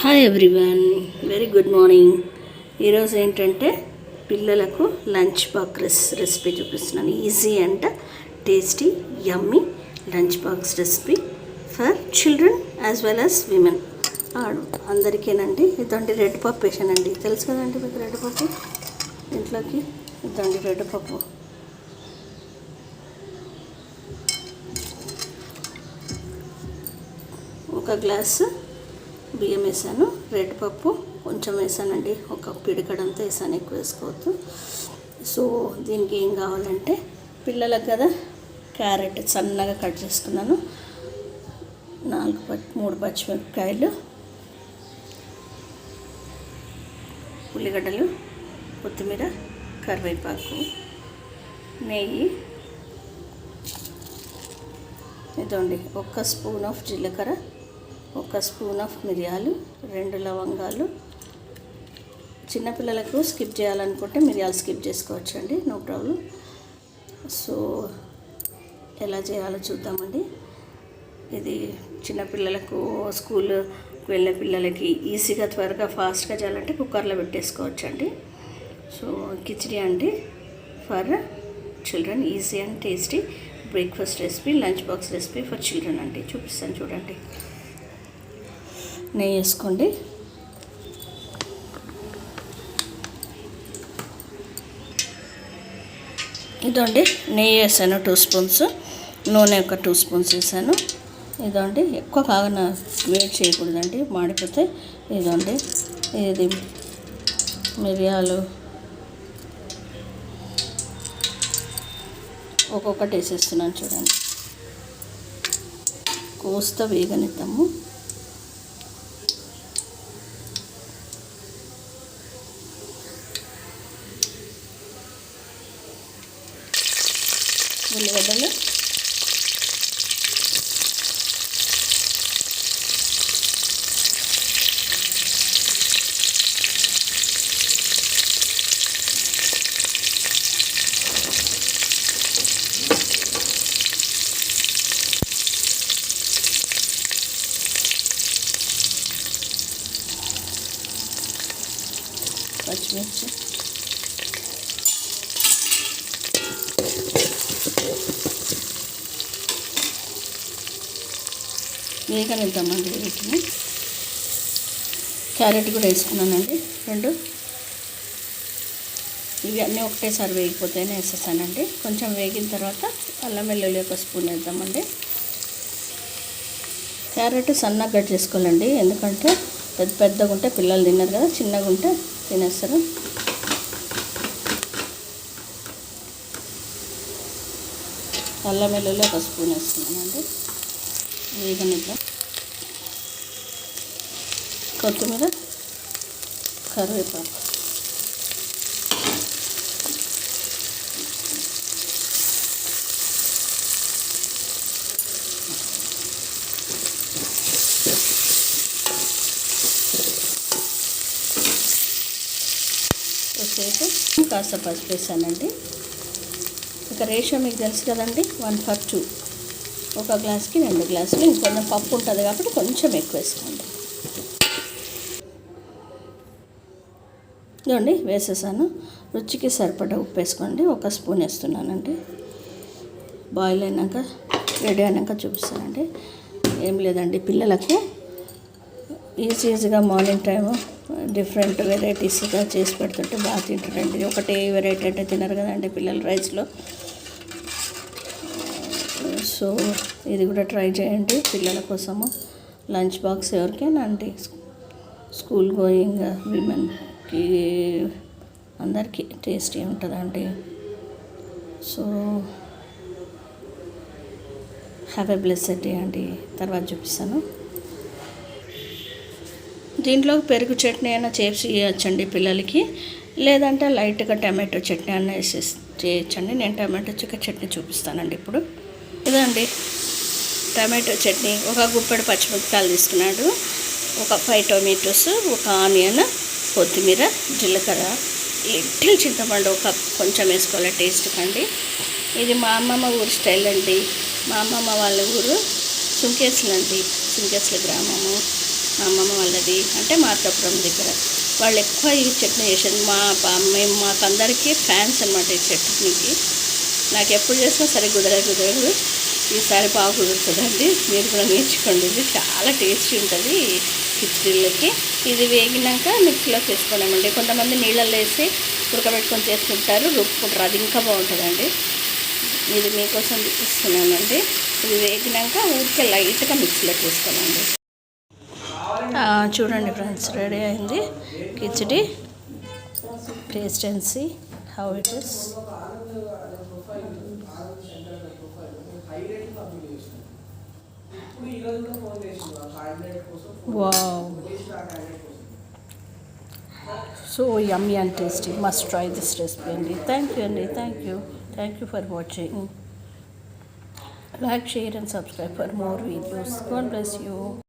Hi everyone very good morning ఈరోజు ఏంటంటే పిల్లలకు లంచ్ బాక్స్ రెసిపీ చూపిస్తున్నాను. Easy and tasty yummy lunch box recipe for children as well as women ఆడు అందరికేనండి ఇదండి రెడ్ పప్పు వేసానండి. తెలుసు కదండి మీకు రెడ్ పప్పు? ఇంట్లోకి ఇదండి రెడ్ పప్పు. ఒక గ్లాసు బియ్యం వేసాను రెడ్ పప్పు కొంచెం వేసానండి ఒక పిడికడంతా వేసాను ఎక్కువ వేసుకోవద్దు. సో దీనికి ఏం కావాలంటే పిల్లలకు కదా క్యారెట్ సన్నగా కట్ చేసుకున్నాను. నాలుగు పచ్చి మూడు పచ్చిమిరపకాయలు ఉల్లిగడ్డలు కొత్తిమీర కరివేపాకు నెయ్యి ఇదండి ఒక స్పూన్ ఆఫ్ జీలకర్ర. ఒక స్పూన్ ఆఫ్ మిరియాలు రెండు లవంగాలు. చిన్నపిల్లలకు స్కిప్ చేయాలనుకుంటే మిరియాలు స్కిప్ చేసుకోవచ్చు అండి నో ప్రాబ్లం. సో ఎలా చేయాలో చూద్దామండి. ఇది చిన్నపిల్లలకు స్కూల్ వెళ్ళే పిల్లలకి ఈజీగా త్వరగా ఫాస్ట్గా చేయాలంటే కుక్కర్లో పెట్టేసుకోవచ్చు అండి సో కిచిడి అండి. For children easy and tasty breakfast recipe lunch box recipe for children అండి. చూపిస్తాను చూడండి. నెయ్యి వేసుకోండి. ఇదండి నెయ్యి వేసాను టూ స్పూన్స్ నూనె ఒక టూ స్పూన్స్ వేసాను. ఇదండి ఎక్కువ కాగా వేడి చేయకూడదండి మాడిపోతే ఇదండి. ఇది మిరియాలు ఒక్కొక్కటి వేసేస్తున్నాను చూడండి. కోస్త వేగనిద్దాము. ఉల్లిగడ్డలు పచ్చిమిర్చి వేగనిద్దామండి వీటిని క్యారెట్ కూడా వేసుకున్నానండి. రెండు. ఇవి అన్నీ ఒకటేసారి వేగిపోతేనే వేసేసానండి. కొంచెం వేగిన తర్వాత అల్లం వెల్లుల్లి ఒక స్పూన్ వేద్దామండి. క్యారెట్ సన్నగా కట్ చేసుకోవాలండి. ఎందుకంటే పెద్ద పెద్దగా ఉంటే పిల్లలు తిన్నారు కదా చిన్నగా ఉంటే తినేస్తారు. అల్లం వెల్లుల్లి ఒక స్పూన్ వేసుకున్నానండి. వేగనిద్దాం కొత్తిమీర కరివేపాకు. కాసేపు కాస్త పసుపు వేసానండి. ఇక రేషియో మీకు తెలుసు కదండి వన్ ఫర్ టూ. ఒక గ్లాస్కి రెండు గ్లాసులు ఇంకొంచెం పప్పు ఉంటుంది కాబట్టి కొంచెం ఎక్కువ వేసుకోండి. ఇదండి వేసేసాను. రుచికి సరిపడా ఉప్పు వేసుకోండి. ఒక స్పూన్ వేస్తున్నానండి. బాయిల్ అయినాక రెడీ అయినాక చూపిస్తానండి. ఏం లేదండి పిల్లలకు ఈజీ ఈజీగా మార్నింగ్ టైము డిఫరెంట్ వెరైటీస్గా చేసి పెడుతుంటే బాగా తింటారండి. ఒకటే వెరైటీ అంటే తినరు కదండి పిల్లలు రైస్లో. సో ఇది కూడా ట్రై చేయండి పిల్లల కోసము. లంచ్ బాక్స్ ఎవరికైనా అండి స్కూల్ గోయింగ్ విమెన్కి అందరికీ టేస్టీ ఉంటుందండి. So have a blessed day అండి. తర్వాత చూపిస్తాను. దీంట్లో పెరుగు చట్నీ అయినా చేసి ఇవ్వచ్చండి పిల్లలకి. లేదంటే లైట్గా టమాటో చట్నీ అన్న వేసి చేయొచ్చండి. నేను టమాటో చికెన్ చట్నీ చూపిస్తానండి ఇప్పుడు. ఇదండి. టమాటో చట్నీ. ఒక గుప్పెడు పచ్చిమిరపకాయలు తీసుకున్నాడు. ఒక ఫైవ్ టొమాటోస్ ఒక ఆనియన్ కొత్తిమీర జీలకర్ర లిటిల్ చింతపండు ఒక కొంచెం వేసుకోవాలి. టేస్ట్ కండి. ఇది మా అమ్మమ్మ ఊరు స్టైల్ అండి. మా అమ్మమ్మ వాళ్ళ ఊరు సుంకేసులు అండి. సుంకేసుల గ్రామము. మా అమ్మమ్మ వాళ్ళది. అంటే మార్కాపురం దగ్గర. వాళ్ళు ఎక్కువ ఈ చట్నీ చేసారు మా మేము మేము మాకందరికీ ఫ్యాన్స్ అనమాట ఈ చట్నీకి. నాకు ఎప్పుడు చేసినా సరే కుదరదు కుదరదు ఈసారి బాగా కుదురుతుందండి మీరు కూడా నేర్చుకోండి. ఇది చాలా టేస్టీ ఉంటుంది కిచడీలకి ఇది వేగినాక మిక్సీలోకి వేసుకున్నామండి కొంతమంది నీళ్ళల్లో వేసి ఉడకబెట్టుకొని చేసుకుంటారు. రుక్కుంటారు అది ఇంకా బాగుంటుందండి. ఇది మీకోసం ఇస్తున్నానండి ఇది వేగినాక ఊరికే లైట్గా మిక్సీలోకి వేసుకోనండి చూడండి ఫ్రెండ్స్ రెడీ అయింది khichdi. Taste how it is. Wow. So yummy and tasty. Must try this recipe, Andy. Thank you, Andy. Thank you. Thank you for watching. Like, share, and subscribe for more videos. God bless you.